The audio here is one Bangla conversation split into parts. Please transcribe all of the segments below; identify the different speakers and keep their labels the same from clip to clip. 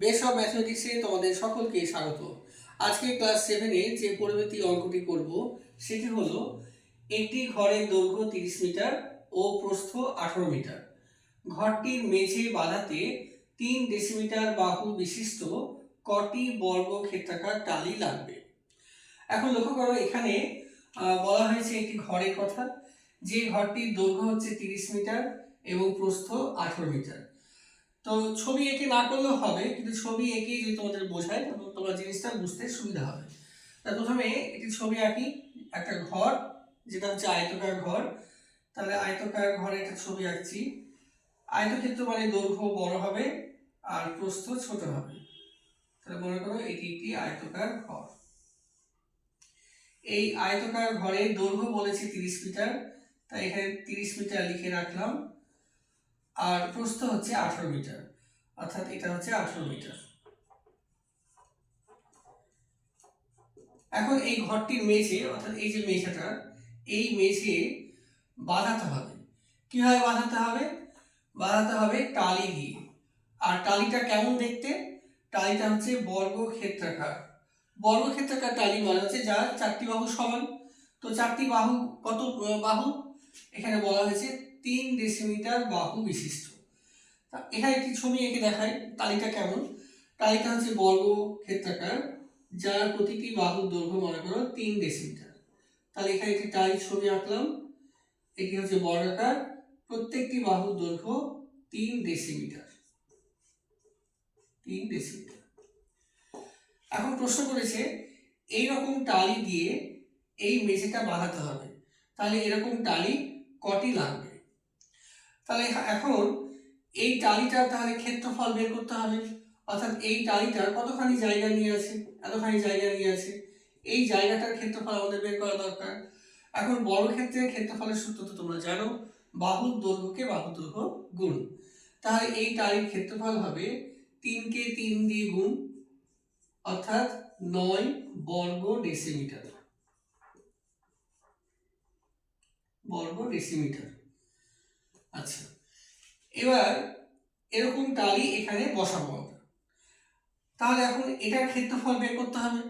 Speaker 1: বেস ম্যাথমেটিক্সে তোমাদের সকলকে স্বাগত। আজকে ক্লাস সেভেনে যে পরিমিতি অঙ্কটি করব, সেটি হলো একটি ঘরের দৈর্ঘ্য তিরিশ মিটার ও প্রস্থ আঠারো মিটার। ঘরটির মেঝে বাঁধাতে তিন ডেসিমিটার বাহু বিশিষ্ট কটি বর্গ ক্ষেত্রাকার টালি লাগবে। এখন লক্ষ্য করো, এখানে বলা হয়েছে একটি ঘরের কথা, যে ঘরটির দৈর্ঘ্য হচ্ছে তিরিশ মিটার এবং প্রস্থ আঠারো মিটার। তো ছবি এঁকে না করলেও হবে, কিন্তু ছবি এঁকে যদি তোমাদের বোঝায় তখন তোমার জিনিসটা বুঝতে সুবিধা হবে। তা প্রথমে একটি ছবি আঁকি, একটা ঘর, যেটা হচ্ছে আয়তকার ঘর। তাহলে আয়তকার ঘরে একটা ছবি আঁকছি। আয়তক্ষেত্র মানে দৈর্ঘ্য বড় হবে, আর প্রস্থ ছোট হবে। তাহলে মনে করো এটি একটি আয়তকার ঘর। এই আয়তকার ঘরে দৈর্ঘ্য বলেছি তিরিশ মিটার, তাই এখানে তিরিশ মিটার লিখে রাখলাম। আর প্রস্থ হচ্ছে আঠারো মিটার, অর্থাৎ এটা হচ্ছে আঠারো মিটার। এখন এই ঘরটির মেঝে, অর্থাৎ এই যে মেঝেটা, এই মেঝে বাঁধাতে হবে। কীভাবে বাঁধাতে হবে? বাঁধাতে হবে টালি দিয়ে। আর টালিটা কেমন দেখতে? টালিটা হচ্ছে বর্গ ক্ষেত্রাকার বর্গ ক্ষেত্রাকার টালি মানে হচ্ছে যার চারটি বাহু সমান। তো চারটি বাহু কত, বাহু? এখানে বলা হয়েছে তিন ডেসিমিটার বাহু বিশিষ্ট। তা এখানে একটি ছবি এঁকে দেখায় টালিটা কেমন? টালিটা হচ্ছে বর্গ ক্ষেত্রাকার যার প্রতিটি বাহুর দৈর্ঘ্য মনে করো তিন ডেসিমিটার তাহলে এখানে একটি টালির ছবি আঁকলাম, এটি হচ্ছে বর্গাকার, প্রত্যেকটি বাহুর দৈর্ঘ্য তিন ডেসিমিটার তিন ডেসিমিটার এখন প্রশ্ন করেছে এই রকম টালি দিয়ে এই মেঝেটা বাঁধাতে হবে, তাহলে এরকম টালি কটি লাগবে? তাহলে এখন এই টালিটার তাহলে ক্ষেত্রফল বের করতে হবে। অর্থাৎ এই টালিটার কতখানি জায়গা নিয়ে আছে, এতখানি জায়গা নিয়ে আছে, এই জায়গাটার ক্ষেত্রফল আমাদের বের করা দরকার। এখন বড় ক্ষেত্রে ক্ষেত্রফলের সূত্র তো তোমরা জানো, বাহুর দৈর্ঘ্যকে বাহুর দৈর্ঘ্য গুণ। তাহলে এই টালির ক্ষেত্রফল হবে তিনকে তিন দিয়ে গুণ, অর্থাৎ নয় বর্গ ডেসিমিটার। বর্গ ডেসিমিটার। আচ্ছা। এবার এরকম টালি এখানে বসাবো তাহলে এখন এটার ক্ষেত্রফল বের করতে হবে।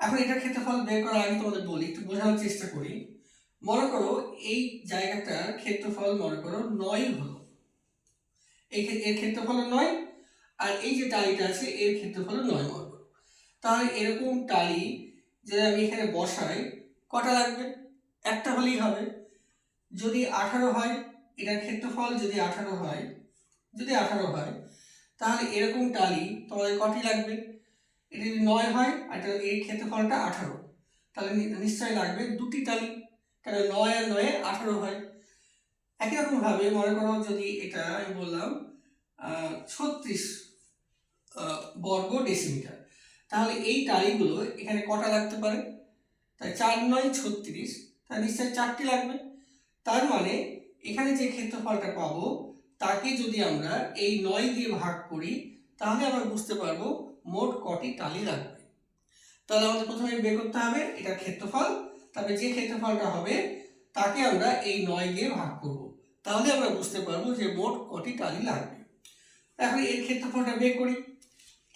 Speaker 1: এখন এটার ক্ষেত্রফল বের করার আগে তোমাদের বলি, একটু বোঝানোর চেষ্টা করি। মনে করো এই জায়গাটার ক্ষেত্রফল মনে করো নয় হলো। এই এর ক্ষেত্রফল নয় আর এই যে টালিটা আছে এর ক্ষেত্রফল নয় মনে করো। তাহলে এরকম টালি যদি আমি এখানে বসাই, কটা লাগবে? একটা হলেই হবে। যদি আঠারো হয় এটার ক্ষেত্রফল যদি আঠারো হয়, যদি আঠারো হয়, তাহলে এরকম টালি তোমাদের কটি লাগবে? এটা যদি নয় হয়, আর এর ক্ষেত্রফলটা আঠারো। তাহলে নিশ্চয়ই লাগবে দুটি টালি। তাহলে নয় আর নয়ে আঠারো হয়। একই রকমভাবে মনে করো যদি এটা আমি বললাম ছত্রিশ বর্গ ডেসিমিটার তাহলে এই টালিগুলো এখানে কটা লাগতে পারে? তাই চার নয় ছত্রিশ, তাহলে নিশ্চয়ই চারটি লাগবে। তার মানে এখানে যে ক্ষেত্রফলটা পাবো, তাকে যদি আমরা এই নয় দিয়ে ভাগ করি, তাহলে আমরা বুঝতে পারব মোট কটি টালি লাগবে। তাহলে আমাদের প্রথমে বের করতে হবে, এটা ক্ষেত্রফল। তবে যে ক্ষেত্রফলটা হবে, তাকে আমরা এই নয় দিয়ে ভাগ করব। তাহলে আমরা বুঝতে পারব যে মোট কটি টালি লাগবে। এখন এর ক্ষেত্রফলটা বের করি।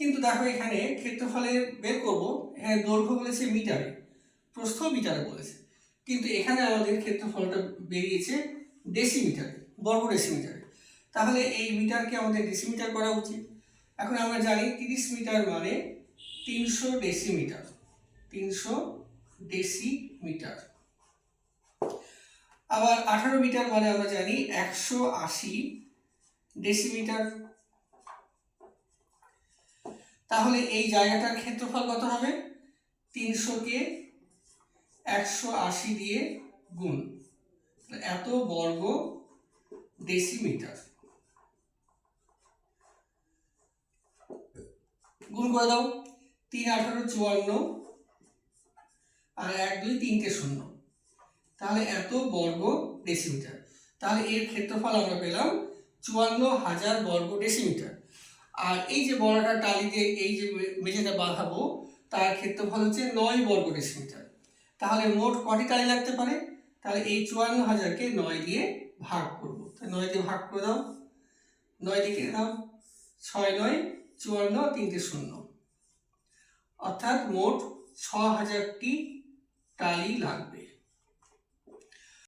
Speaker 1: কিন্তু দেখো এখানে ক্ষেত্রফলে বের করব, এখানে দৈর্ঘ্য বলেছে মিটারে, প্রস্থ মিটারে বলেছে। কিন্তু এখানে আমাদের ক্ষেত্রফলটা বেরিয়েছে ডেসিমিটারে বর্গ ডেসিমিটারে তাহলে এই মিটারকে আমাদের ডেসিমিটার করা উচিত। এখন আমরা জানি তিরিশ মিটার মানে তিনশো ডেসিমিটার তিনশো ডেসিমিটার আবার আঠারো মিটার মানে আমরা জানি একশো আশি ডেসিমিটার তাহলে এই জায়গাটার ক্ষেত্রফল কত হবে? তিনশোকে একশো আশি দিয়ে গুণ। এত বর্গ ডেসিমিটার গুণ করে দাও, তিন আঠারো চুয়ান্ন আর এক দুই তিনটে শূন্য। তাহলে এত বর্গ ডেসিমিটার তাহলে এর ক্ষেত্রফল আমরা পেলাম চুয়ান্ন হাজার বর্গ ডেসিমিটার আর এই যে বড়টা টালি দিয়ে এই যে মেঝেটা বাঁধাবো, তার ক্ষেত্রফল হচ্ছে নয় বর্গ ডেসিমিটার তাহলে মোট কটি টালি লাগতে পারে? তাহলে এই চুয়ান্ন হাজারকে নয় দিয়ে ভাগ করব। তাহলে নয় দিয়ে ভাগ করে দাও। নয় দিকে দাও? ছয় নয়, চুয়ান্ন তিনটে শূন্য। অর্থাৎ মোট ছ হাজারটি টালি লাগবে।